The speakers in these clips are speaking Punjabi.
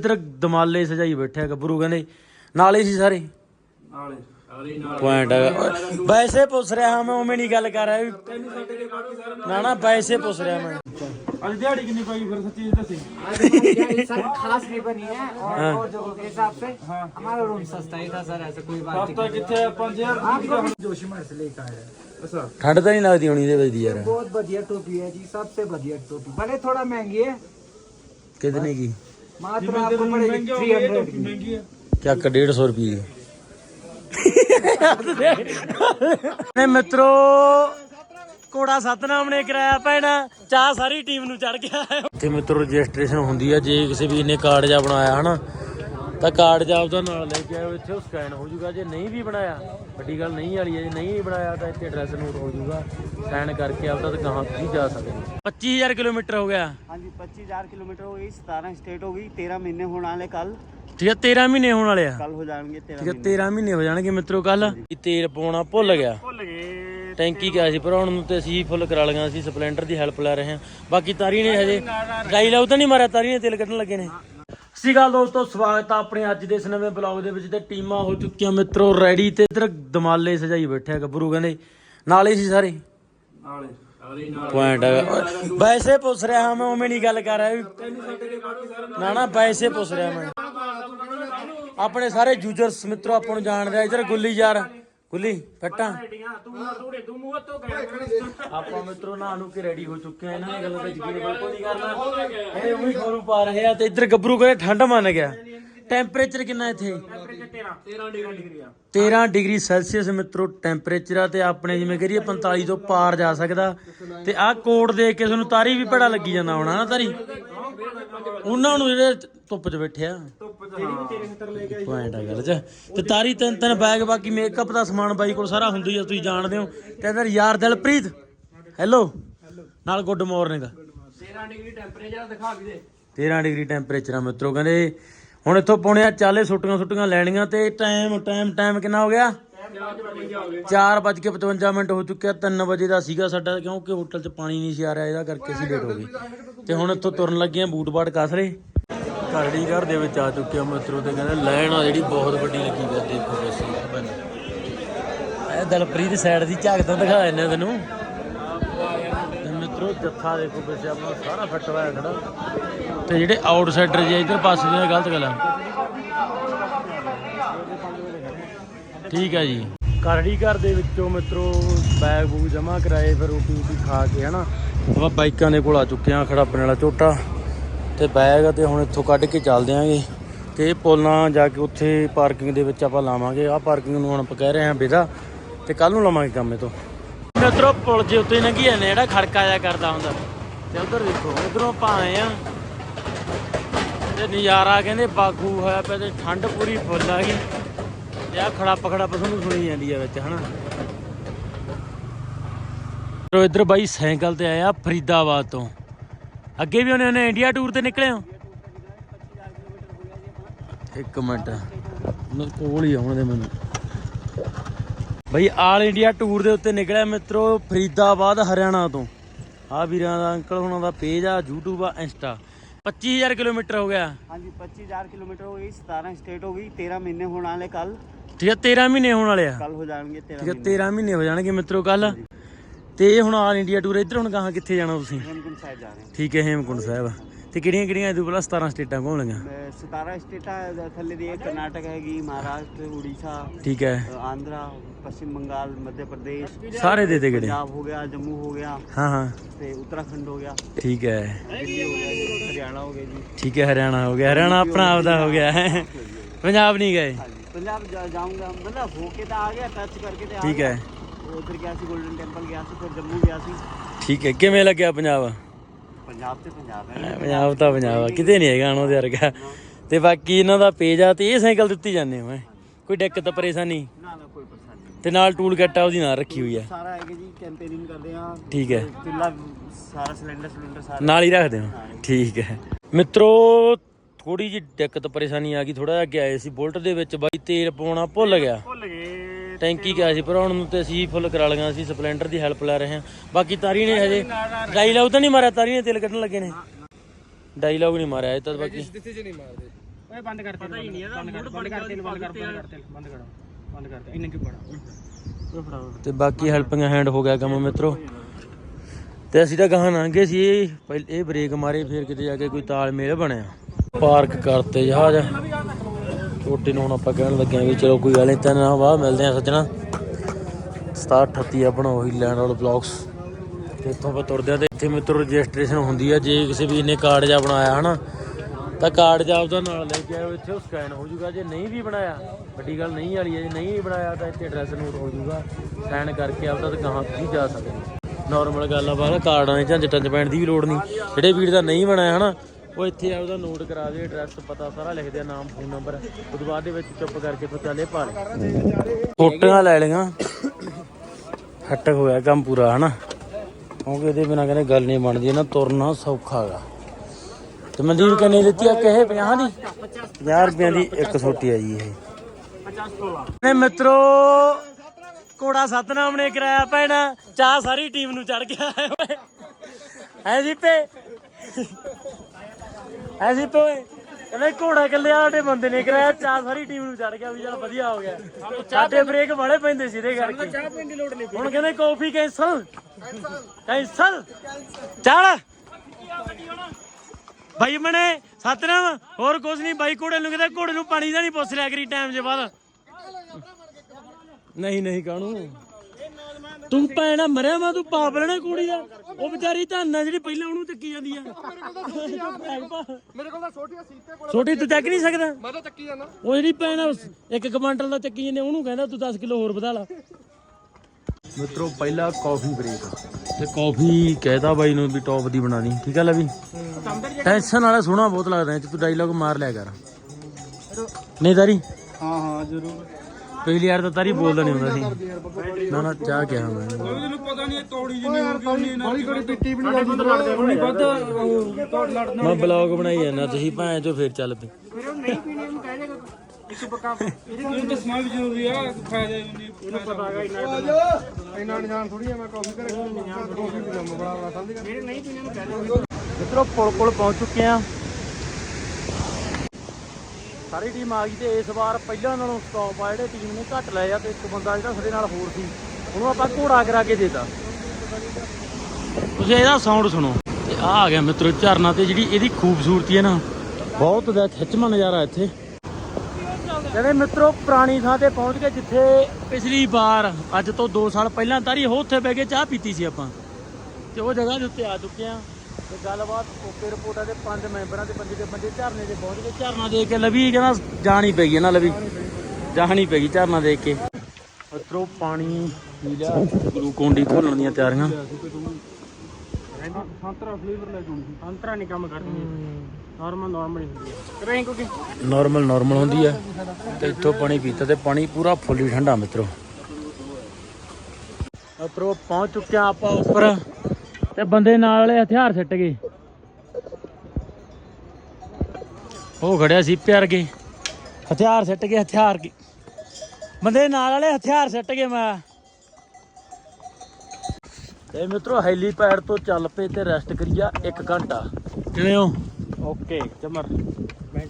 ਇਧਰ ਦਮਾਲੇ ਸਜਾਈ ਬੈਠਿਆ ਗੱਭਰੂ ਕਹਿੰਦੇ ਨਾਲੇ ਸੀ ਸਾਰੇ ਨਾਲੇ ਪੁਆਇੰਟ ਹੈਗਾ ਵੈਸੇ ਪੁੱਛ ਰਿਹਾ ਹਾਂ ਮੈਂ ਉਵੇਂ ਨਹੀਂ ਗੱਲ ਕਰ ਰਿਹਾ ਵੀ ਨਾ ਨਾ ਵੈਸੇ ਪੁੱਛ ਰਿਹਾ ਮੈਂ ਅੱਜ ਦਿਹਾੜੀ ਕਿੰਨੀ ਪਾਈ ਫਿਰ ਸੱਚੀ ਦੱਸੀ ये सर खास नहीं बनी है और और जगहों के हिसाब से हमारा रूम सस्ता ही था सर ऐसा कोई बात ਹਫਤਾ ਕਿੱਥੇ 5000 आपको जोशीमठ से लेकर आया है ਅੱਛਾ ਠੰਡ ਤਾਂ ਨਹੀਂ ਲੱਗਦੀ ਹੋਣੀ ਇਹਦੇ ਵਿੱਚ ਦੀ ਯਾਰ बहुत बढ़िया टोपी है जी सबसे बढ़िया टोपी भले थोड़ा महंगी है ਕਿਤਨੇ ਕੀ मात्र आपको पड़ेगी ਮਹਿੰਗੀ ਹੋ थ्री ਗਈ हंड्रेड ਟੋਪੀ ਮਹਿੰਗੀ ਹੈ ਚੱਕ 150 ਰੁਪਏ ਨੇ ਮਿੱਤਰੋ ਕੋੜਾ ਸਤਨਾਮ ਨੇ ਕਰਾਇਆ ਪੈਣਾ ਚਾਹ ਸਾਰੀ ਟੀਮ ਨੂੰ ਚੜ ਗਿਆ ਤੇ ਮਿੱਤਰੋ ਰਜਿਸਟ੍ਰੇਸ਼ਨ ਹੁੰਦੀ ਆ ਜੇ ਕਿਸੇ ਵੀ ਨੇ ਕਾਰਡ ਜਾ ਬਣਾਇਆ ਹਨਾ ਤਾਂ ਕਾਰਡ ਜਾਂ ਉਹਦਾ ਨਾਲ ਲੈ ਕੇ ਆਇਓ ਇੱਥੇ ਸਕੈਨ ਹੋ ਜਾਊਗਾ। ਜੇ ਨਹੀਂ ਵੀ ਬਣਾਇਆ ਵੱਡੀ ਗੱਲ ਨਹੀਂ ਵਾਲੀ ਹੈ ਜੇ ਨਹੀਂ ਵੀ ਬਣਾਇਆ ਤਾਂ ਇੱਥੇ ਐਡਰੈਸ ਨੋਟ ਹੋ ਜਾਊਗਾ। ਸਾਈਨ ਕਰਕੇ ਆਪਦਾ ਤਾਂ ਗਾਹਾਂ ਤੁਸੀਂ ਜਾ ਸਕਦੇ ਹੋ 25000 ਕਿਲੋਮੀਟਰ ਹੋ ਗਿਆ। ਹਾਂਜੀ 25000 ਕਿਲੋਮੀਟਰ ਹੋ ਗਈ 17 ਸਟੇਟ ਹੋ ਗਈ 13 ਮਹੀਨੇ ਹੋਣ ਵਾਲੇ ਕੱਲ ਠੀਕ ਹੈ 13 ਮਹੀਨੇ ਹੋਣ ਵਾਲੇ ਆ। ਕੱਲ ਹੋ ਜਾਣਗੇ 13 ਠੀਕ ਹੈ 13 ਮਹੀਨੇ ਹੋ ਜਾਣਗੇ ਮਿੱਤਰੋ ਕੱਲ ਤੇਲ ਪਾਉਣਾ ਭੁੱਲ ਗਿਆ। ਭੁੱਲ ਗਏ ਟੈਂਕੀ ਗਿਆ ਸੀ ਭਰਾਉਣ ਨੂੰ ਤੇ ਅਸੀਂ ਫੁੱਲ ਕਰਾ ਲਈਆਂ ਸੀ ਸਪਲੈਂਡਰ ਦੀ ਹੈਲਪ ਲੈ ਰਹੇ ਹਾਂ। ਬਾਕੀ ਤਾਰੀ ਨੇ ਹਜੇ ਗਾਈ ਲਾਉ ਤਾਂ ਨਹੀਂ ਮਾਰਿਆ ਤਾਰੀ ਨੇ ਤੇਲ ਕੱਢਣ ਲੱਗੇ ਨੇ ਅਕਾਲ ਦੋਸਤੋ ਸਵਾਗਤ ਆ ਆਪਣੇ ਅੱਜ ਦੇ ਇਸ ਨਵੇਂ ਬਲੌਗ ਦੇ ਵਿੱਚ ਤੇ ਟੀਮਾਂ ਹੋ ਚੁੱਕੀਆਂ ਮਿੱਤਰੋ ਰੈਡੀ ਤੇ ਇਧਰ ਦਮਾਲੇ ਸਜਾਈ ਬੈਠਿਆ ਗੱਭਰੂ ਕਹਿੰਦੇ ਨਾਲੇ ਸੀ ਸਾਰੇ? ਨਾਲੇ ਪੁਆਇੰਟ ਹੈਗਾ। ਵੈਸੇ ਪੁੱਛ ਰਿਹਾ ਹਾਂ ਮੈਂ ਉਵੇਂ ਨਹੀਂ ਗੱਲ ਕਰ ਰਿਹਾ। ਨਾ ਨਾ ਵੈਸੇ ਪੁੱਛ ਰਿਹਾ ਮੈਂ। ਆਪਣੇ ਸਾਰੇ ਯੂਜ਼ਰਸ ਮਿੱਤਰੋ ਆਪਾਂ ਨੂੰ ਜਾਣਦੇ ਆ ਇਧਰ ਗੁੱਲੀ ਯਾਰ। ਗੁੱਲੀ ਫੱਟਾਂ ਆਪਾਂ ਮਿੱਤਰੋ ਨਾ ਨੂੰ ਕੇ ਰੈਡੀ ਹੋ ਚੁੱਕੇ ਆ ਇਹਨਾਂ ਗੱਲਾਂ ਤੇ ਯਕੀਨ ਬਿਲਕੁਲ ਨਹੀਂ ਕਰਨਾ। ਇਹ ਉਹੀ ਖੋਰੂ ਪਾ ਰਹੇ ਆ ਤੇ ਇਧਰ ਗੱਭਰੂ ਕਹਿੰਦੇ ਠੰਡ ਮੰਨ ਗਿਆ। ਟੈਂਪਰੇਚਰ ਕਿੰਨਾ ਇੱਥੇ? 13 ਡਿਗਰੀ। ਸੈਲਸੀਅਸ ਮਿੱਤਰੋ ਟੈਂਪਰੇਚਰ ਆ ਤੇ ਆਪਣੇ ਜਿਵੇਂ ਕਰੀਏ 45 ਤੋਂ ਪਾਰ ਜਾ ਸਕਦਾ। ਤੇ ਆਹ ਕੋਡ ਦੇਖ ਕੇ ਤੁਹਾਨੂੰ ਤਾਰੀ ਵੀ ਬੜਾ ਲੱਗੀ ਜਾਂਦਾ ਹੋਣਾ ਨਾ ਤਾਰੀ? ਉਹਨਾਂ ਨੂੰ ਜਿਹੜੇ ਧੁੱਪ 'ਚ ਬੈਠੇ ਆ। ਪੁਆਇੰਟ ਆ ਗੱਲ 'ਚ। ਤੇ ਤਾਰੀ ਤਿੰਨ ਤਿੰਨ ਬੈਗ ਬਾਕੀ ਮੇਕਅਪ ਦਾ ਸਮਾਨ ਬਾਈ ਕੋਲ ਸਾਰਾ ਹੁੰਦੀ ਆ ਤੁਸੀਂ ਜਾਣਦੇ ਹੋ। ਤੇ ਇਧਰ ਯਾਰ ਦਿਲਪ੍ਰੀਤ ਹੈਲੋ ਨਾਲ ਗੁੱਡ ਮਾਰਨਿੰਗ 13 ਡਿਗਰੀ ਟੈਂਪਰੇਚਰ ਦਿਖਾ ਵੀ ਦੇ। 13 ਡਿਗਰੀ ਟੈਂਪਰੇਚਰ ਆ ਮਿੱਤਰੋ ਕਹਿੰਦੇ ਹੁਣ ਇੱਥੋਂ ਪੌਣੇ ਆ ਚਾਲੇ ਛੁੱਟੀਆਂ ਛੁੱਟੀਆਂ ਲੈਣੀਆਂ ਤੇ ਟਾਈਮ ਟਾਈਮ ਟਾਈਮ ਕਿੰਨਾ ਹੋ ਗਿਆ? 4:55 ਮਿੰਟ ਹੋ ਚੁੱਕਿਆ 3 ਵਜੇ ਦਾ ਸੀਗਾ ਸਾਡਾ ਕਿਉਂਕਿ ਹੋਟਲ 'ਚ ਪਾਣੀ ਨਹੀਂ ਸੀ ਆ ਰਿਹਾ ਇਹਦਾ ਕਰਕੇ ਅਸੀਂ ਲੇਟ ਹੋ ਗਏ। ਤੇ ਹੁਣ ਇੱਥੋਂ ਤੁਰਨ ਲੱਗੇ ਆ ਬੂਟ ਬਾਟ ਕੱਸ ਲਏ ਘਰ ਦੇ ਵਿੱਚ ਆ ਚੁੱਕੇ ਆ ਮਿੱਤਰੋ ਤੇ ਕਹਿੰਦੇ ਲਾਈਨ ਆ ਜਿਹੜੀ ਬਹੁਤ ਵੱਡੀ ਲੱਗੀ ਹੋਈ ਆ, ਦੇਖੋ ਵੈਸੇ ਇਹ ਦਲਪ੍ਰੀਤ ਸਾਈਡ ਦੀ ਝਾਕ ਤੋਂ ਦਿਖਾ ਦਿੰਦੇ ਤੈਨੂੰ। ਤੇ ਮਿੱਤਰੋ ਜੱਥਾ ਦੇਖੋ ਵੈਸੇ ਆਪਣਾ ਸਾਰਾ ਫਿੱਟ ਹੋਇਆ ਖੜਾ। ਤੇ ਜਿਹੜੇ ਆਊਟਸਾਈਡਰ ਜੇ ਇਧਰ ਪਾਸੇ ਦੇ ਗਲਤ ਗੱਲ ਆ। ਠੀਕ ਆ ਜੀ। ਕਰੜੀ ਘਰ ਦੇ ਵਿੱਚੋਂ ਮਿੱਤਰੋ ਬੈਗ ਬੂਗ ਜਮਾ ਕਰਾਏ, ਫਿਰ ਰੋਟੀ ਰੋਟੀ ਖਾ ਕੇ ਹਨਾ। ਆਪਾਂ ਬਾਈਕਾਂ ਦੇ ਕੋਲ ਆ ਚੁੱਕੇ ਆ ਖੜਾ ਆਪਣੇ ਵਾਲਾ ਝੋਟਾ। ਤੇ ਬੈਗ ਤੇ ਹੁਣ ਇੱਥੋਂ ਕੱਢ ਕੇ ਚੱਲਦੇ ਆਂਗੇ ਤੇ ਇਹ ਪੁੱਲਾਂ ਜਾ ਕੇ ਉੱਥੇ ਪਾਰਕਿੰਗ ਦੇ ਵਿੱਚ ਆਪਾਂ ਲਾਵਾਂਗੇ। ਆਹ ਪਾਰਕਿੰਗ ਨੂੰ ਹੁਣ ਆਪਾਂ ਕਹਿ ਰਹੇ ਹਾਂ ਵਿਦਾ ਤੇ ਕੱਲ ਨੂੰ ਲਾਵਾਂਗੇ ਕੰਮ ਤੋਂ। ਮਿੱਤਰੋ, ਪੁਲ ਜੇ ਉੱਤੇ ਲੰਘੀ ਜਾਂਦੇ ਜਿਹੜਾ ਖੜਕਾ ਜਾ ਕਰਦਾ ਹੁੰਦਾ। ਤੇ ਉਧਰ ਦੇਖੋ ਉਧਰੋਂ ਆਪਾਂ ਆਏ ਆ। ਤੇ ਨਜ਼ਾਰਾ ਕਹਿੰਦੇ ਬਾਗੂ ਹੋਇਆ ਪਿਆ ਤੇ ਠੰਡ ਪੂਰੀ ਫੁੱਲ ਆ ਗਈ। ਤੇ ਆ ਖੜਾ ਪਖੜਾ ਤੁਹਾਨੂੰ ਸੁਣੀ ਜਾਂਦੀ ਆ ਵਿੱਚ, ਹਨਾ? ਤੋ ਇੱਧਰ ਬਾਈ ਸਾਈਕਲ ਤੇ ਆਇਆ ਫਰੀਦਾਬਾਦ ਤੋਂ। ਅੱਗੇ ਵੀ ਉਹਨੇ ਇੰਡੀਆ ਟੂਰ ਤੇ ਨਿਕਲੇ ਹੋ? ਇੱਕ ਮਿੰਟ। ਕੋਲ ਹੀ ਆਉਣ ਦੇ ਮੈਨੂੰ। ਬਈ ਆਲ ਇੰਡੀਆ ਟੂਰ ਦੇ ਉੱਤੇ ਨਿਕਲਿਆ ਮਿੱਤਰੋ ਫਰੀਦਾਬਾਦ ਹਰਿਆਣਾ ਤੋਂ। ਆ ਵੀਰਾਂ ਦਾ ਅੰਕਲ ਹੁਣਾਂ ਦਾ ਪੇਜ ਆ YouTube ਆ ਇੰਸਟਾ 25000 ਕਿਲੋਮੀਟਰ ਹੋ ਗਿਆ। ਹਾਂਜੀ 25000 ਕਿਲੋਮੀਟਰ ਹੋ ਗਈ 17 ਸਟੇਟ ਹੋ ਗਈ 13 ਮਹੀਨੇ ਹੋਣ ਵਾਲੇ ਕੱਲ ਠੀਕ ਹੈ 13 ਮਹੀਨੇ ਹੋਣ ਵਾਲੇ ਆ। ਕੱਲ ਹੋ ਜਾਣਗੇ 13 ਠੀਕ ਹੈ 13 ਮਹੀਨੇ ਹੋ ਜਾਣਗੇ ਮਿੱਤਰੋ ਕੱਲ ਤੇ ਇਹ ਹੁਣ ਆਲ ਇੰਡੀਆ ਟੂਰ ਇੱਧਰ ਹੁਣ ਗਾਹਾਂ ਕਿੱਥੇ ਜਾਣਾ ਤੁਸੀਂ? ਹੇਮਕੁੰਡ ਸਾਹਿਬ ਜਾ ਠੀਕ ਹੈ ਹੇਮਕੁੰਡ ਸਾਹਿਬ। ਤੇ ਕਿਹੜੀਆਂ ਕਿਹੜੀਆਂ ਇਹਦੇ ਪਹਿਲਾਂ 17 ਸਟੇਟਾਂ ਘੁੰਮ ਥੱਲੇ ਦੀ ਕਰਨਾਟਕ ਹੈਗੀ ਮਹਾਰਾਸ਼ਟਰ ਉੜੀਸਾ ਠੀਕ ਹੈ। ਆਂਧਰਾ ਪਸ਼ਚਿਮ ਬੰਗਾਲ ਮੱਧ ਪ੍ਰਦੇਸ਼ ਸਾਰੇ ਦੇ ਦੇ ਗਏ ਪੰਜਾਬ ਹੋ ਗਿਆ ਜੰਮੂ ਹੋ ਗਿਆ ਹਾਂ ਹਾਂ। ਤੇ ਉੱਤਰਾਖੰਡ ਹੋ ਗਿਆ। ਠੀਕ ਹੈ। ਹਰਿਆਣਾ ਹੋ ਗਿਆ ਠੀਕ ਹੈ ਹਰਿਆਣਾ ਹੋ ਗਿਆ। ਹਰਿਆਣਾ ਆਪਣਾ ਆਪਦਾ ਹੋ ਗਿਆ। ਪੰਜਾਬ ਨਹੀਂ ਗਏ? ਉਧਰ ਗਿਆ ਸੀ 골ਡਨ ਟੈਂਪਲ ਗਿਆ ਸੀ ਫਿਰ ਜੰਮੂ ਗਿਆ ਸੀ। ਠੀਕ ਹੈ ਕਿਵੇਂ ਲੱਗਿਆ ਪੰਜਾਬ? ਪੰਜਾਬ ਤੇ ਪੰਜਾਬ ਹੈ। ਪੰਜਾਬ ਤਾਂ ਪੰਜਾਬ ਆ ਕਿਤੇ ਨਹੀਂ ਹੈਗਾ ਉਹਦੇ ਵਰਗਾ। ਤੇ ਬਾਕੀ ਇਹਨਾਂ ਦਾ ਪੇਜ ਆ ਤੇ ਇਹ ਸਾਈਕਲ ਦਿੱਤੀ ਜਾਂਦੇ ਹੋ ਕੋਈ ਦਿੱਕਤ ਪਰੇਸ਼ਾਨੀ? ਨਾ ਨਾ ਕੋਈ ਪਰੇਸ਼ਾਨੀ ਤੇ ਨਾਲ ਟੂਲ ਕਿੱਟ ਆ ਉਹਦੀ ਨਾਲ ਰੱਖੀ ਹੋਈ ਆ। ਸਾਰਾ ਹੈਗਾ ਜੀ ਕੈਂਪੇਨਿੰਗ ਕਰਦੇ ਆ। ਠੀਕ ਹੈ। ਚੁੱਲਾ ਸਾਰਾ ਸਿਲੰਡਰ ਸਿਲੰਡਰ ਸਾਰਾ। ਨਾਲ ਹੀ ਰੱਖਦੇ ਹਾਂ? ਠੀਕ ਹੈ। ਮਿੱਤਰੋ ਥੋੜੀ ਜਿਹੀ ਦਿੱਕਤ ਪਰੇਸ਼ਾਨੀ ਆ ਗਈ ਥੋੜਾ ਜਿਹਾ ਅੱਗੇ ਆਏ ਸੀ ਬੁਲਟ ਦੇ ਵਿੱਚ ਬਾਈ ਤੇਲ ਪਾਉਣਾ ਭੁੱਲ ਗਿਆ। ਭੁੱਲ ਗਏ। ਟੈਂਕੀ ਗਿਆ ਸੀ ਭਰਾਉਣ ਨੂੰ ਤੇ ਅਸੀਂ ਫੁੱਲ ਕਰਾ ਲਈਆਂ ਸੀ ਸਪਲੈਂਡਰ ਦੀ ਹੈਲਪ ਲੈ ਰਹੇ ਹਾਂ। ਬਾਕੀ ਤਾਰੀ ਨੇ ਹਜੇ ਡਾਈਲੌਗ ਤਾਂ ਨਹੀਂ ਮਾਰਿਆ ਤਾਰੀ ਨੇ ਤੇਲ ਕੱਢਣ ਲੱਗੇ ਨੇ। ਡਾਈਲੌਗ ਨਹੀਂ ਮਾਰਿਆ ਇਹ ਤਾਂ ਬਾਕੀ ਓਏ ਬੰਦ ਕਰ ਪਤਾ ਹੀ ਨਹੀਂ ਇਹਦਾ ਬੰਦ ਕਰ ਬੰਦ ਕਰ ਤੇਲ ਬੰਦ ਕਰ ਬੰਦ ਕਰ ਤੇਲ ਬੰਦ ਕਰ ਬੰਦ ਕਰ ਇੰਨੇ ਕੀ ਬੜਾ ਤੇ ਬਾਕੀ ਹੈਲਪਿੰਗ ਹੈਂਡ ਹੋ ਗਿਆ ਕੰਮ ਮਿੱਤਰੋ। ਤੇ ਅਸੀਂ ਤਾਂ ਗਾਹਾਂ ਲੰਘੇ ਸੀ ਇਹ ਪਹਿਲ- ਇਹ ਬ੍ਰੇਕ ਮਾਰੇ ਫਿਰ ਕਿਤੇ ਜਾ ਕੇ ਕੋਈ ਤਾਲਮੇਲ ਬਣਿਆ। ਪਾਰਕ ਕਰਤੇ ਜਹਾਜ਼। ਛੋਟੀ ਨੂੰ ਹੁਣ ਆਪਾਂ ਕਹਿਣ ਲੱਗੇ ਆਂ ਵੀ ਚਲੋ ਕੋਈ ਗੱਲ ਨਹੀਂ ਤੈਨੂੰ ਵਾਹ ਮਿਲਦੇ ਆ ਸੱਜਣਾ। 6738 ਆਪਣਾ ਉਹੀ ਲੈਂਡ ਵਾਲ ਬਲੌਕਸ ਤੇ ਇੱਥੋਂ ਆਪਾਂ ਤੁਰਦੇ ਆ ਤੇ ਇੱਥੇ ਮਿੱਤਰੋ ਰਜਿਸਟ੍ਰੇਸ਼ਨ ਹੁੰਦੀ ਆ, ਜੇ ਕਿਸੇ ਵੀ ਨੇ ਕਾਰਡ ਜਾ ਬਣਾਇਆ ਹਨਾ, ਤਾਂ ਕਾਰਡ ਜਾ ਉਹਦਾ ਨਾਲ ਲੈ ਕੇ ਆਇਓ, ਇੱਥੇ ਉਹ ਸਕੈਨ ਹੋ ਜਾਊਗਾ, ਜੇ ਨਹੀਂ ਵੀ ਬਣਾਇਆ, ਵੱਡੀ ਗੱਲ ਨਹੀਂ ਵਾਲੀ ਹੈ ਜੇ ਨਹੀਂ ਵੀ ਬਣਾਇਆ ਤਾਂ ਇੱਥੇ ਐਡਰੈਸ ਨੋਟ ਹੋ ਜਾਊਗਾ ਸਾਈਨ ਕਰਕੇ ਆਪਦਾ ਤਾਂ ਗਾਹਾਂ ਤੁਸੀਂ ਜਾ ਸਕਦੇ ਨਾਰਮਲ ਗੱਲ ਆ, ਬਾਹਰ ਕਾਰਡਾਂ ਦੇ ਝੰਜਟਾਂ 'ਚ ਪੈਣ ਦੀ ਵੀ ਲੋੜ ਨਹੀਂ, ਜਿਹੜੇ ਵੀਰ ਦਾ ਨਹੀਂ ਬਣਾਇਆ ਹਨਾ ਉਹ ਇੱਥੇ ਆਪਦਾ ਨੋਟ ਕਰਾ ਦੇ ਐਡਰੈਸ ਪਤਾ ਸਾਰਾ ਲਿਖ ਦਿਆ ਨਾਮ ਫੋਨ ਨੰਬਰ ਉਸ ਬਾਅਦ ਦੇ ਵਿੱਚ ਚੁੱਪ ਕਰਕੇ ਫਿਰ ਚੱਲੇ ਪਾ ਲੈ। ਫੋਟੋਆਂ ਲੈ ਲਈਆਂ। ਹੱਟ ਹੋਇਆ ਕੰਮ ਪੂਰਾ, ਹਨਾ? ਕਿਉਂਕਿ ਇਹਦੇ ਬਿਨਾ ਕਹਿੰਦੇ ਗੱਲ ਨਹੀਂ ਬਣਦੀ, ਇਹਨਾਂ ਤੁਰਨਾ ਸੌਖਾ ਗਾ। ਤੇ ਮਨਦੀਪ ਕਿੰਨੇ ਦਿੱਤੀ ਆ ਕਹੇ 50 ਦੀ? 50 ਰੁਪਈਆਂ ਦੀ ਇੱਕ ਸੋਟੀ ਆ ਜੀ ਇਹ। 50 ਤੋਲਾ ਨੇ ਮਿੱਤਰੋ ਕੋੜਾ ਸਤਨਾਮ ਨੇ ਕਰਾਇਆ ਪੈਣਾ ਚਾਹ ਸਾਰੀ ਟੀਮ ਨੂੰ ਚੜ ਗਿਆ। ਹੈ ਜੀ ਪੇ ਜੀ ਪੇ ਕਹਿੰਦੇ ਘੋੜਾ ਕੱਲਿਆ ਸਾਡੇ ਬੰਦੇ ਨੇ ਕਰਾਇਆ ਚਾਹ ਸਾਰੀ ਟੀਮ ਨੂੰ ਚੜ ਗਿਆ ਵੀ ਚਲ ਵਧੀਆ ਹੋ ਗਿਆ। ਸਾਡੇ ਬ੍ਰੇਕ ਵਾਲੇ ਪੈਂਦੇ ਸੀ ਇਹਦੇ ਕਰਕੇ। ਚਾਹ ਪੀਣ ਦੀ ਲੋੜ ਨਹੀਂ ਹੁਣ ਕਹਿੰਦੇ ਕਾਫੀ ਕੈਂਸਲ ਕੈਂਸਲ ਚੱਲ। ਬਾਈ ਮਣੇ ਸਤਨਾਮ ਹੋਰ ਕੁਝ ਨਹੀਂ ਬਾਈ ਘੋੜੇ ਨੂੰ ਕਹਿੰਦਾ ਘੋੜੇ ਨੂੰ ਪਾਣੀ ਦਾ ਨਹੀਂ ਪੁੱਛ ਲਿਆ ਕਰੀ ਟਾਈਮ ਜੇ ਬਾਅਦ ਨਹੀਂ ਨਹੀਂ ਕਾਣੂ ਤੂੰ ਪੈਣਾ ਮਰਿਆ ਮੈਂ ਤੂੰ ਪਾਪ ਲੈਣਾ ਕੁੜੀ ਦਾ। ਉਹ ਵਿਚਾਰੀ ਧੰਨ ਆ ਜਿਹੜੀ ਪਹਿਲਾਂ ਉਹਨੂੰ ਚੱਕੀ ਜਾਂਦੀ ਆ। ਮੇਰੇ ਕੋਲ ਤਾਂ ਛੋਟੀਆਂ ਸੀਤੇ ਕੋਲ ਛੋਟੀ ਤੂੰ ਚੱਕ ਨਹੀਂ ਸਕਦਾ। ਮੈਂ ਤਾਂ ਚੱਕੀ ਜਾਂਦਾ ਉਹ ਜਿਹੜੀ ਪੈਣਾ ਇੱਕ ਕਮਾਂਡਲ ਦਾ ਚੱਕੀ ਜਾਂਦੇ ਉਹਨੂੰ ਕਹਿੰਦਾ ਤੂੰ 10 ਕਿਲੋ ਹੋਰ ਵਧਾ ਲਾ। ਮਿੱਤਰੋ ਪਹਿਲਾ ਕਾਫੀ ਬ੍ਰੇਕ ਤੇ ਕਾਫੀ ਕਹਿਦਾ ਬਾਈ ਨੂੰ ਵੀ ਟੌਪ ਦੀ ਬਣਾ ਦੀ ਠੀਕ ਆ ਲਵੀ ਟੈਨਸ਼ਨ ਵਾਲਾ ਸੋਹਣਾ ਬਹੁਤ ਲੱਗਦਾ ਤੂੰ ਡਾਇਲੌਗ ਮਾਰ ਲਿਆ ਕਰ। ਨਹੀਂ ਤਾਰੀ? ਹਾਂ ਹਾਂ ਜ਼ਰੂਰ। ਪਿਛਲੀ ਵਾਰ ਤਾਂ ਤਾਰੀ ਬੋਲਦਾ ਨਹੀਂ ਹੁੰਦਾ ਸੀ। ਨਾ ਨਾ, ਚਾਹ ਕਿਹਾ ਮੈਂ। ਤੈਨੂੰ ਪਤਾ ਨਹੀਂ ਤੋੜੀ ਜਿੰਨੀ ਹੋ ਗਈ ਬੜੀ ਬੜੀ ਪਿੱਟੀ ਵੀ ਨਹੀਂ ਲੱਗਦੀ ਲੜਦੇ ਉਨੀ ਵੱਧ ਲੜਨਾ ਮੈਂ ਬਲੌਗ ਬਣਾਈ ਜਾਂਦਾ, ਤੁਸੀਂ ਭਾਂ ਚੋ ਫੇਰ ਚੱਲ ਪਏ। ਇਹਨੂੰ ਦੱਸਣਾ ਵੀ ਜ਼ਰੂਰੀ ਆ ਫਾਇਦਾ ਹੀ ਉਹਨੂੰ ਪਤਾ ਹੈਗਾ ਇੰਨਾ ਇੰਨਾ ਨਿਸ਼ਾਨ ਥੋੜੀ ਆ ਮੈਂ ਕਾਫੀ ਕਰ ਕਾਫੀ ਵੀ ਬੜਾ ਬੜਾ ਸਮਝ ਮੇਰੇ ਨਹੀਂ ਪੀਣੇ ਨੂੰ ਕਹਿ ਮਿੱਤਰੋ, ਪੁਲ ਕੋਲ ਪਹੁੰਚ ਚੁੱਕੇ ਆ ਸਾਰੀ ਟੀਮ ਆ ਗਈ ਤੇ ਇਸ ਵਾਰ ਪਹਿਲਾਂ ਨਾਲੋਂ ਸਟਾਪ ਆ ਜਿਹੜੇ ਟੀਮ ਨੇ ਘੱਟ ਲਏ ਆ ਤੇ ਇੱਕ ਬੰਦਾ ਜਿਹੜਾ ਸਾਡੇ ਨਾਲ ਹੋਰ ਸੀ ਉਹਨੂੰ ਆਪਾਂ ਘੋੜਾ ਕਰਾ ਕੇ ਦੇਤਾ। ਤੁਸੀਂ ਇਹਦਾ ਸਾਊਂਡ ਸੁਣੋ। ਤੇ ਆ ਆ ਗਿਆ ਮਿੱਤਰੋ ਝਰਨਾ ਤੇ ਜਿਹੜੀ ਇਹਦੀ ਖੂਬਸੂਰਤੀ ਹੈ ਨਾ। ਬਹੁਤ ਦਾ ਖਿੱਚਵਾਂ ਨਜ਼ਾਰਾ ਇੱਥੇ। ਕਹਿੰਦੇ ਮਿੱਤਰੋ ਪੁਰਾਣੀ ਥਾਂ ਤੇ ਪਹੁੰਚ ਗਏ ਜਿੱਥੇ ਪਿਛਲੀ ਵਾਰ ਅੱਜ ਤੋਂ 2 ਸਾਲ ਪਹਿਲਾਂ ਤਾਰੀ ਉਹ ਉੱਥੇ ਬਹਿ ਕੇ ਚਾਹ ਪੀਤੀ ਸੀ ਆਪਾਂ। ਤੇ ਉਹ ਜਗ੍ਹਾ ਦੇ ਉੱਤੇ ਆ ਚੁੱਕੇ ਆ ਤੇ ਗੱਲਬਾਤ ਓਕੇ ਰਿਪੋਰਟਾਂ ਦੇ ਪੰਜ ਮੈਂਬਰਾਂ ਦੇ ਪੰਜੇ ਦੇ ਪੰਜੇ ਝਰਨੇ ਤੇ ਪਹੁੰਚ ਗਏ। ਝਰਨਾ ਦੇਖ ਕੇ ਲਵੀ ਕਹਿੰਦਾ ਜਾਣੀ ਪੈ ਗਈ ਨਾ ਲਵੀ। ਜਾਣੀ ਪੈ ਗਈ ਝਰਨਾ ਦੇਖ ਕੇ। ਮਿੱਤਰੋ ਪਾਣੀ ਪੀ ਲਿਆ। ਗਲੂਕੋਨ ਡੀ ਘੋਲਣ ਦੀਆਂ ਤਿਆਰੀਆਂ। ਸੰਤਰਾ ਫਲੇਵਰ ਲੈ ਜਾਣੀ ਸੰਤਰਾ ਨਹੀਂ ਕੰਮ ਕਰਦੀ ਨਾਰਮਲ ਨਾਰਮਲ ਹੁੰਦੀ ਹੈ। ਰੈਂਕ ਕਿਉਂਕਿ ਨਾਰਮਲ ਨਾਰਮਲ ਹੁੰਦੀ ਆ ਤੇ ਇੱਥੋਂ ਪਾਣੀ ਪੀਤਾ ਤੇ ਪਾਣੀ ਪੂਰਾ ਫੁੱਲੀ ਠੰਡਾ ਮਿੱਤਰੋ। ਮਿੱਤਰੋ ਪਹੁੰਚ ਚੁੱਕੇ ਆ ਆਪਾਂ ਉੱਪਰ। ਤੇ ਬੰਦੇ ਨਾਲ ਵਾਲੇ ਹਥਿਆਰ ਸਿੱਟ ਗਏ। ਉਹ ਖੜਿਆ ਸੀ ਪਿਆਰ ਕੇ। ਹਥਿਆਰ ਸਿੱਟ ਗਏ ਹਥਿਆਰ ਕੇ। ਬੰਦੇ ਨਾਲ ਵਾਲੇ ਹਥਿਆਰ ਸਿੱਟ ਗਏ ਮੈਂ। ਤੇ ਮਿੱਤਰੋ ਹੈਲੀਪੈਡ ਤੋਂ ਚੱਲ ਪਏ ਤੇ ਰੈਸਟ ਕਰੀਆ 1 ਘੰਟਾ। ਕਿਵੇਂ ਹੋ? ਓਕੇ ਚਮਰ।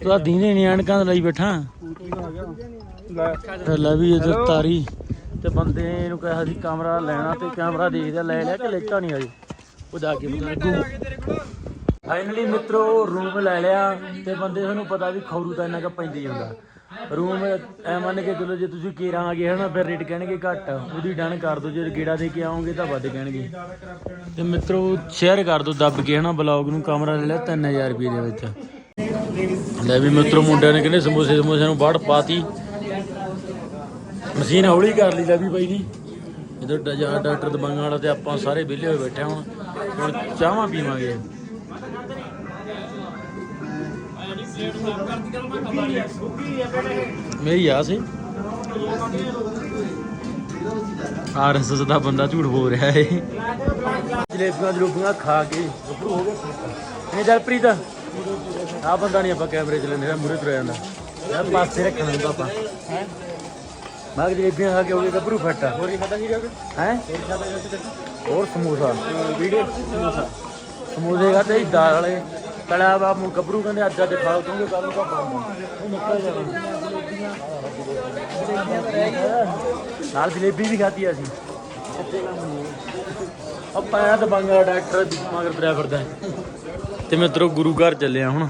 ਤੂੰ ਆ ਦੀਨੇ ਨਹੀਂ ਅਣਕਾਂ ਲਈ ਬੈਠਾ। ਲੈ ਵੀ ਇਹ ਤਾਰੀ। ਤੇ ਬੰਦੇ ਨੂੰ ਕਿਹਾ ਸੀ ਕੈਮਰਾ ਲੈਣਾ ਤੇ ਕੈਮਰਾ ਦੇਖਦਾ ਲੈ ਲਿਆ ਕਿ ਲੈਤਾ ਨਹੀਂ ਆਈ ਉਹ ਜਾ ਕੇ ਫਾਈਨਲੀ ਮਿੱਤਰੋ ਰੂਮ ਲੈ ਲਿਆ ਤੇ ਬੰਦੇ ਤੁਹਾਨੂੰ ਪਤਾ ਵੀ ਖੌਰੂ ਤਾਂ ਇੰਨਾ ਕ ਪੈਂਦਾ ਹੁੰਦਾ। ਰੂਮ ਐ ਮੰਨ ਕੇ ਚਲੋ ਜੇ ਤੁਸੀਂ ਕੇਰਾਂ ਆ ਗਏ ਹਨਾ ਫਿਰ ਰੇਟ ਕਹਿਣਗੇ ਘੱਟ। ਉਹਦੀ ਡਨ ਕਰ ਦਿਓ ਜੇ ਗੇੜਾ ਦੇ ਕੇ ਆਓਗੇ ਤਾਂ ਵੱਧ ਕਹਿਣਗੇ। ਤੇ ਮਿੱਤਰੋ ਸ਼ੇਅਰ ਕਰ ਦਿਓ ਦੱਬ ਕੇ ਹਨਾ ਬਲੌਗ ਨੂੰ ਕੈਮਰਾ ਲੈ ਲਿਆ 3000 ਰੁਪਏ ਦੇ ਵਿੱਚ। ਲੈ ਵੀ ਮਿੱਤਰੋ ਮੁੰਡਿਆਂ ਨੇ ਕਹਿੰਦੇ ਸਮੋਸੇ ਸਮੋਸੇ ਨੂੰ ਬਾੜ ਪਾਤੀ। ਮਸ਼ੀਨ ਹੌਲੀ ਕਰ ਲਈ ਲੈ ਵੀ ਬਾਈ ਦੀ। ਇਧਰ ਡਾਕਟਰ ਦਬੰਗਾਂ ਵਾਲਾ ਤੇ ਆਪਾਂ ਸਾਰੇ ਵਿਹਲੇ ਹੋਏ ਬੈਠੇ ਹੁਣ। ਹੁਣ ਚਾਹਾਂ ਪੀਵਾਂਗੇ? ਮੇਰੀ ਆ ਸੀ। ਆਰਐਸਐਸ ਦਾ ਬੰਦਾ ਝੂਠ ਬੋਲ ਰਿਹਾ ਏ। ਜਲੇਬੀਆਂ ਜਲੂਬੀਆਂ ਖਾ ਕੇ ਗੱਭਰੂ ਹੋ ਗਏ। ਇਹ ਜਲਪ੍ਰੀਤ ਆ ਬੰਦਾ ਨਹੀਂ ਆਪਾਂ ਕੈਮਰੇ ਚ ਲੈਂਦੇ ਮੂਰੇ ਤੁਰ ਜਾਂਦਾ। ਯਾਰ ਪਾਸੇ ਰੱਖਣਾ ਹੁੰਦਾ ਆਪਾਂ। ਹੈ ਮੈਂ ਕਿ ਜਲੇਬੀਆਂ ਖਾ ਕੇ ਹੋ ਗਏ ਗੱਭਰੂ ਫੱਟਾ ਹੋਰ ਕੀ ਖਾਦਾ ਸੀਗਾ ਹੈ? ਹੋਰ ਸਮੋਸਾ। ਵੀਡੀਓ ਸਮੋਸਾ। ਸਮੋਸੇ ਖਾਦੇ ਦਾਲ ਵਾਲੇ ਤਲਿਆ ਵਾ ਮੂੰ ਗੱਭਰੂ ਕਹਿੰਦੇ, ਅੱਜ ਅੱਜ ਖਾ ਦੂੰਗੇ ਕੱਲ ਨੂੰ ਉਹ ਨਿਕਲ ਜਾਣਾ ਨਾਲ ਜਲੇਬੀ ਵੀ ਖਾਧੀ ਅਸੀਂ। ਆਪਾਂ ਆ ਤਾਂ ਬੰਗਾ ਡਾਕਟਰ ਮਗਰ ਤੁਰਿਆ ਫਿਰਦਾ ਤੇ ਮਿੱਤਰੋ, ਗੁਰੂ ਘਰ ਚੱਲਿਆ ਆ ਹੁਣ।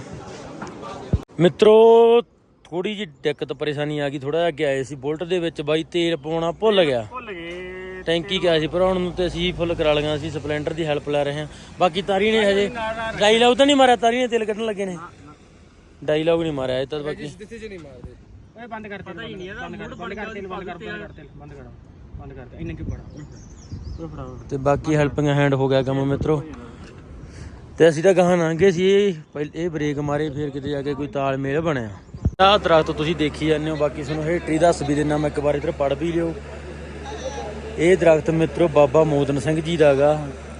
ਮਿੱਤਰੋ ਥੋੜੀ ਜਿਹੀ ਦਿੱਕਤ ਪਰੇਸ਼ਾਨੀ ਆ ਗਈ ਥੋੜਾ ਜਿਹਾ ਅੱਗੇ ਆਏ ਸੀ। ਬੁਲਟ ਦੇ ਵਿੱਚ ਬਾਈ ਤੇਲ ਪਾਉਣਾ ਭੁੱਲ ਗਿਆ। ਭੁੱਲ ਗਏ। ਟੈਂਕੀ ਗਿਆ ਸੀ ਭਰਾਉਣ ਨੂੰ ਤੇ ਅਸੀਂ ਫੁੱਲ ਕਰਾ ਲਈਆਂ ਸੀ ਸਪਲੈਂਡਰ ਦੀ ਹੈਲਪ ਲੈ ਰਹੇ ਹਾਂ। ਬਾਕੀ ਤਾਰੀ ਨੇ ਹਜੇ ਡਾਈਲੌਗ ਤਾਂ ਨਹੀਂ ਮਾਰਿਆ ਤਾਰੀ ਨੇ ਤੇਲ ਕੱਢਣ ਲੱਗੇ ਨੇ। ਡਾਈਲੌਗ ਨਹੀਂ ਮਾਰਿਆ ਇਹ ਤਾਂ ਬਾਕੀ ਓਏ ਬੰਦ ਕਰ ਪਤਾ ਹੀ ਨਹੀਂ ਇਹਦਾ ਬੰਦ ਕਰ ਬੰਦ ਕਰ ਤੇਲ ਬੰਦ ਕਰ ਬੰਦ ਕਰ ਤੇਲ ਬੰਦ ਕਰ ਬੰਦ ਕਰ ਇੰਨੇ ਕਿ ਬੜਾ ਤੇ ਬਾਕੀ ਹੈਲਪਿੰਗ ਹੈਂਡ ਹੋ ਗਿਆ ਕੰਮ ਮਿੱਤਰੋ। ਤੇ ਅਸੀਂ ਤਾਂ ਗਾਹਾਂ ਲੰਘੇ ਸੀ ਇਹ ਪਹਿਲ- ਇਹ ਬ੍ਰੇਕ ਮਾਰੇ ਫਿਰ ਕਿਤੇ ਜਾ ਕੇ ਕੋਈ ਤਾਲਮੇਲ ਬਣਿਆ। ਆਹ ਦਰਖਤ ਤੁਸੀਂ ਦੇਖੀ ਜਾਂਦੇ ਹੋ ਬਾਕੀ ਤੁਹਾਨੂੰ ਹਿਸਟਰੀ ਦੱਸ ਵੀ ਦਿੰਨਾ ਮੈਂ ਇੱਕ ਵਾਰ ਇੱਧਰ ਪੜ੍ਹ ਵੀ ਲਿਓ। ਇਹ ਦਰਖਤ ਮਿੱਤਰੋ ਬਾਬਾ ਮੋਦਨ ਸਿੰਘ ਜੀ ਦਾਗਾ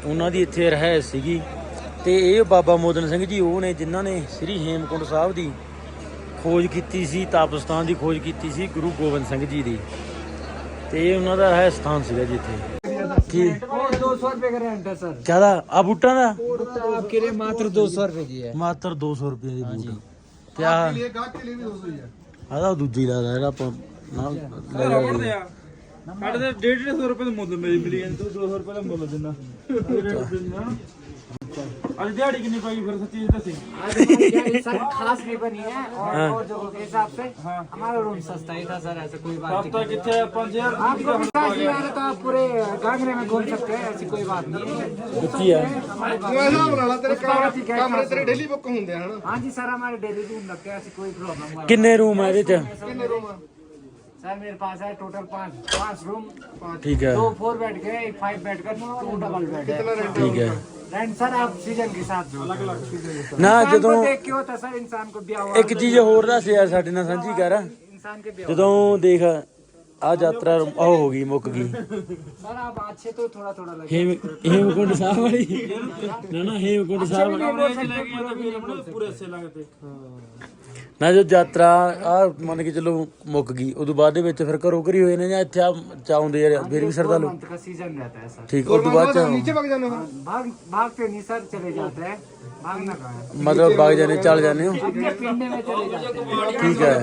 ਉਹਨਾਂ ਦੀ ਇੱਥੇ ਰਹਿ ਸੀਗੀ। ਤੇ ਇਹ ਬਾਬਾ ਮੋਦਨ ਸਿੰਘ ਜੀ ਉਹ ਨੇ ਜਿਨ੍ਹਾਂ ਨੇ ਸ੍ਰੀ ਹੇਮਕੁੰਟ ਸਾਹਿਬ ਦੀ ਖੋਜ ਕੀਤੀ ਸੀ ਤਾਪਸਥਾਨ ਦੀ ਖੋਜ ਕੀਤੀ ਸੀ ਗੁਰੂ ਗੋਬਿੰਦ ਸਿੰਘ ਜੀ ਦੀ। ਤੇ ਇਹ ਉਹਨਾਂ ਦਾ ਰਹਿ ਸਥਾਨ ਸੀਗਾ ਜਿੱਥੇ ਕੀ? 200 ਰੁਪਏ ਦਾ ਰੈਂਟ ਹੈ ਸਰ। ਕਿਹਦਾ ਆ ਬੂਟਾਂ ਦਾ? ਬੂਟਾ ਮਾਤਰ 200 ਰੁਪਏ ਦੀ ਹੈ? ਮਾਤਰ 200 ਰੁਪਏ ਦੀ ਬੂਟ। ਕਿਆ? ਆਪਕੇ ਲਈ ਗਾਹਕ ਲਈ ਵੀ 200 ਹੀ ਹੈ ਆਦਾ ਦੂਜੀ ਲੱਗਦਾ ਜਿਹੜਾ ਆਪਾਂ ਨਾ ਲੈ ਲਿਆ ਸਾਡੇ ਤੇ 150 ਰੁਪਏ ਦਾ ਮੁੱਲ ਮੇਰੀ ਮਿਲੀ ਜਾਂਦੀ ਤੂੰ 200 ਰੁਪਏ ਦਾ ਮੁੱਲ ਦਿੰਦਾ ਅੱਜ ਦਿਹਾੜੀ ਕਿੰਨੀ ਪਾਈ ਫਿਰ ਸੱਚੀ ਦੱਸੀ आज हमारी गाड़ी सर खास नहीं बनी है और और जगहों के हिसाब से हमारा रूम सस्ता ही था सर ऐसा कोई बात ਹਫਤਾ ਕਿੱਥੇ 5000 आपको विश्वास नहीं आ रहा तो आप पूरे घाघरे में घूम सकते हैं ऐसी कोई बात नहीं है ਦਿੱਤੀ ਆ कमरे तेरे डेली बुक होंगे हाँ जी सर हमारे डेली रूम लगते हैं ऐसी कोई प्रॉब्लम ਕਿੰਨੇ ਰੂਮ ਆ ਇਹਦੇ ਚ सर मेरे पास है टोटल पाँच पाँच रूम ਠੀਕ ਹੈ दो फोर बेड के एक फाइव बेड का टू डबल बेड है ਠੀਕ ਹੈ रेंट सर आप सीजन के साथ जो अलग अलग ਨਾ इंसान ਜਦੋਂ को देख के होता है सर इंसान को ब्याह हुआ ਇੱਕ ਚੀਜ਼ ਹੋਰ ਦੱਸ ਯਾਰ ਸਾਡੇ ਨਾਲ ਸਾਂਝੀ ਕਰ इंसान के ब्याह ਜਦੋਂ ਦੇਖ ਆ ਯਾਤਰਾ ਉਹ ਹੋ ਗਈ ਮੁੱਕ ਗਈ सर आप अच्छे तो थोड़ा थोड़ा लगे ਹੇਮ ਹੇਮਕੁੰਡ ਸਾਹਿਬ ਵਾਲੀ ਨਾ ਨਾ ਹੇਮਕੁੰਡ ਸਾਹਿਬ ਪੂਰੇ ਸੇਲਾਂ ਤੇ ਨਾ ਜੋ ਯਾਤਰਾ ਆ ਮੰਨ ਕੇ ਚੱਲੋ ਮੁੱਕ ਗਈ ਉਦੋਂ ਬਾਅਦ ਦੇ ਵਿੱਚ ਫਿਰ ਘਰੋਂ ਘਰੀ ਹੋਏ ਨੇ ਜਾਂ ਇੱਥੇ ਆ ਚਾਉਂਦੇ ਯਾਰ ਫਿਰ ਵੀ ਸਰਦਾਲੂ मंथ का सीजन रहता है सर ਠੀਕ ਉਸ ਤੋਂ ਬਾਅਦ ਚ भाग भागते नहीं सर चले जाते हैं मतलब भाग जाने चल जाने हो? ठीक है।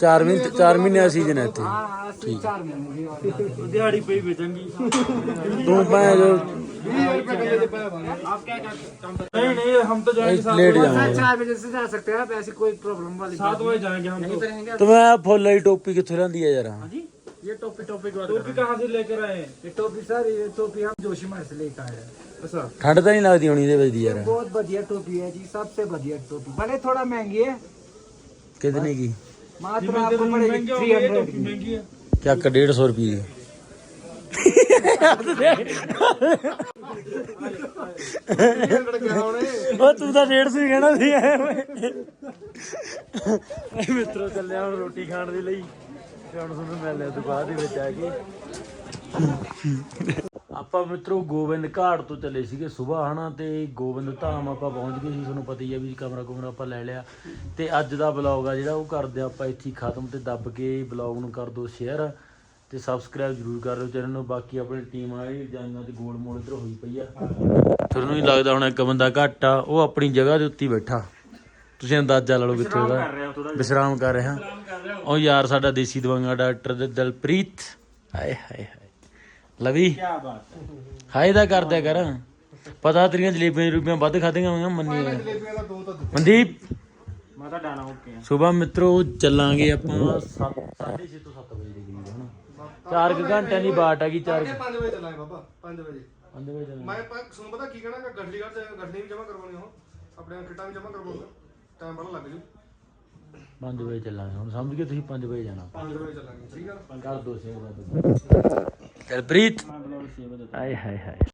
चार महीने चार महीने का सीज़न है इतना ठीक। तू तो मैं जो नहीं नहीं हम तो जाएँगे लेट जाएँगे चार बजे। से जा सकते हैं ऐसी कोई प्रॉब्लम वाली सात बजे जाएँगे हम तो।, तो मैं फुल लाई टोपी कितने ला दिया जरा ये टोपी टोपी टोपी कहाँ से लेकर आए ये टोपी सर ये टोपी हम जोशीमा से लेकर आए हैं अच्छा ਠੰਡ ਤਾਂ ਨਹੀਂ ਲੱਗਦੀ ਹੋਣੀ ਇਹਦੇ ਵਿੱਚ ਦੀ ਯਾਰ बहुत बढ़िया टोपी है जी सबसे बढ़िया टोपी भले थोड़ा महंगी है ਕਿਤਨੇ ਕੀ मात्र आपको पड़ेगी थ्री हंड्रेड की महंगी है ਚੱਕ 150 ਰੁਪਏ ਦੀ ਉਹ ਤੂੰ ਤਾਂ 150 ਹੀ ਕਹਿਣਾ ਸੀ ਐਵੇਂ ਇਹ ਮਿੱਤਰੋ ਚੱਲਿਆ ਹੁਣ ਰੋਟੀ ਖਾਣ ਦੇ ਲਈ ਤੇ ਹੁਣ ਤੁਹਾਨੂੰ ਮਿਲ ਲਿਆ ਦੁਕਾਨ ਦੇ ਵਿੱਚ ਆ ਕੇ ਆਪਾਂ ਮਿੱਤਰੋ ਗੋਬਿੰਦ ਘਾਟ ਤੋਂ ਚੱਲੇ ਸੀਗੇ ਸਵੇਰ ਹਨਾ ਤੇ ਗੋਬਿੰਦ ਧਾਮ ਆਪਾਂ ਪਹੁੰਚ ਗਏ ਸੀ ਤੁਹਾਨੂੰ ਪਤਾ ਹੀ ਆ ਵੀ ਕਮਰਾ ਕੁਮਰਾ ਆਪਾਂ ਲੈ ਲਿਆ। ਤੇ ਅੱਜ ਦਾ ਬਲੌਗ ਆ ਜਿਹੜਾ ਉਹ ਕਰਦੇ ਆਪਾਂ ਇੱਥੇ ਖਤਮ ਤੇ ਦੱਬ ਕੇ ਬਲੌਗ ਨੂੰ ਕਰ ਦਿਓ ਸ਼ੇਅਰ ਤੇ ਸਬਸਕ੍ਰਾਈਬ ਜਰੂਰ ਕਰ ਲਿਓ ਚੈਨਲ ਨੂੰ ਬਾਕੀ ਆਪਣੀ ਟੀਮ ਆ ਇਹ ਜਾਂਗਾਂ ਤੇ ਗੋਲ ਮੋਲ ਇੱਧਰ ਹੋਈ ਪਈ ਆ। ਤੁਹਾਨੂੰ ਹੀ ਲੱਗਦਾ ਹੁਣ ਇੱਕ ਬੰਦਾ ਘੱਟ ਆ ਉਹ ਆਪਣੀ ਜਗ੍ਹਾ ਦੇ ਉੱਤੇ ਹੀ ਬੈਠਾ। ਤੁਸੀਂ ਅੰਦਾਜ਼ਾ ਲਾ ਲਓ ਕਿੱਥੇ ਉਹਦਾ। ਵਿਸ਼ਰਾਮ ਕਰ ਰਿਹਾ ਉਹ। ਯਾਰ ਸਾਡਾ ਦੇਸੀ ਦਵਾਈਆਂ ਡਾਕਟਰ ਦੇ ਦਿਲਪ੍ਰੀਤ। ਹਾਏ ਹਾਏ। ਲਵੀ। ਕੀ ਬਾਤ ਹੈ। ਹਾਏ ਦਾ ਕਰ ਪਤਾ ਤੇਰੀਆਂ ਜਲੇਬੀਆਂ ਰੂਪੀਆਂ ਵੱਧ ਖਾਧੀਆਂ ਹੋਈਆਂ ਮੰਨੀ ਜਲੇਬੀਆਂ ਦਾ ਦੋ ਤਾਂ ਦੋ ਮਨਦੀਪ। ਮੈਂ ਡਾਣਾ ਹੋ ਸੁਬਾ ਮਿੱਤਰੋ ਚੱਲਾਂਗੇ ਆਪਾਂ। 6:30 ਤੋਂ 7 ਵਜੇ ਦੇ ਕਰੀਬ ਹਨਾ 4 ਬਾਟ ਆ ਗਈ 4 ਵਜੇ ਚੱਲਾਂਗੇ ਬਾਬਾ 5 ਵਜੇ। ਮੈਂ ਪ- ਤੁਹਾਨੂੰ ਪਤਾ ਕੀ ਕਹਿਣਾ ਕਿ ਗੱਠਲੀ ਘਰ ਤੇ ਵੀ ਜਮਾ ਕਰਵਾਉਣੀ ਉਹ। ਆਪਣੇ ਕਿੱਟਾਂ ਵੀ ਜਮਾ ਕਰਵਾਉਣਾ ਟਾਈਮ ਬੜਾ ਲੱਗ ਜੂ। 5 ਵਜੇ ਚੱਲਾਂਗੇ। ਹੁਣ ਸਮਝ ਗਏ ਤੁਸੀਂ 5 ਵਜੇ ਜਾਣਾ? 5 ਵਜੇ ਚੱਲਾਂਗੇ ਠੀਕ ਆ? ਕਰ ਦੋ ਸੇਵਾ ਦਿਲਪ੍ਰੀਤ ਹਾਏ ਹਾਏ ਹਾਏ।